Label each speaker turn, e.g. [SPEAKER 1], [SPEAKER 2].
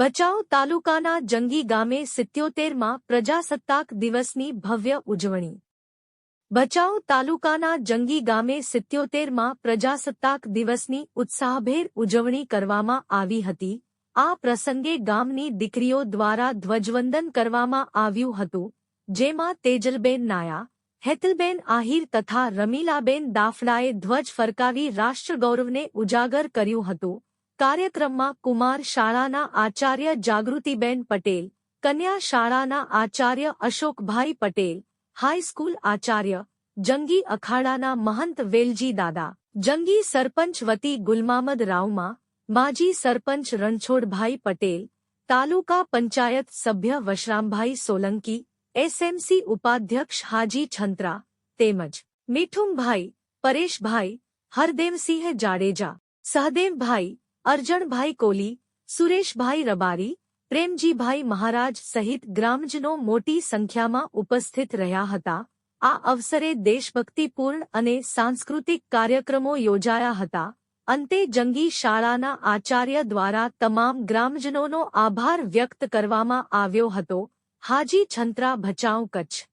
[SPEAKER 1] ભચાઉ તાલુકાના જંગી ગામે સિત્યોતેરમાં પ્રજાસત્તાક દિવસની ભવ્ય ઉજવણી. ભચાઉ તાલુકાના જંગી ગામે સિત્યોતેરમાં પ્રજાસત્તાક દિવસની ઉત્સાહભેર ઉજવણી કરવામાં આવી હતી. આ પ્રસંગે ગામની દીકરીઓ દ્વારા ધ્વજવંદન કરવામાં આવ્યું હતું. જેમાં તેજલબેન નાયા, હેતલબેન આહિર તથા રમીલાબેન દાફડાએ ધ્વજ ફરકાવી રાષ્ટ્રગૌરવને ઉજાગર કર્યું હતું. કાર્યક્રમમાં કુમાર શાળાના આચાર્ય જાગૃતિબેન પટેલ કન્યા શાળાના આચાર્ય અશોકભાઈ પટેલ હાઈસ્કૂલ આચાર્ય જંગી અખાડાના મહંત વેલજી દાદા જંગી સરપંચ વતી ગુલમામદ રાવમાં માજી સરપંચ રણછોડભાઈ પટેલ તાલુકા પંચાયત સભ્ય વશરામભાઈ સોલંકી એસએમસી ઉપાધ્યક્ષ હાજી છંત્રા તેમજ મીઠુમભાઈ પરેશભાઈ હરદેવસિંહ જાડેજા સહદેવભાઈ અરજણભાઈ કોલી સુરેશભાઈ રબારી, પ્રેમજીભાઈ મહારાજ સહિત ગ્રામજનો મોટી સંખ્યામાં ઉપસ્થિત રહ્યા હતા. આ અવસરે દેશભક્તિપૂર્ણ અને સાંસ્કૃતિક કાર્યક્રમો યોજાયા હતા. અંતે જંગી શાળાના આચાર્ય દ્વારા તમામ ગ્રામજનોનો આભાર વ્યક્ત કરવામાં આવ્યો હતો. હાજી છંત્રા ભચાઉ કચ્છ.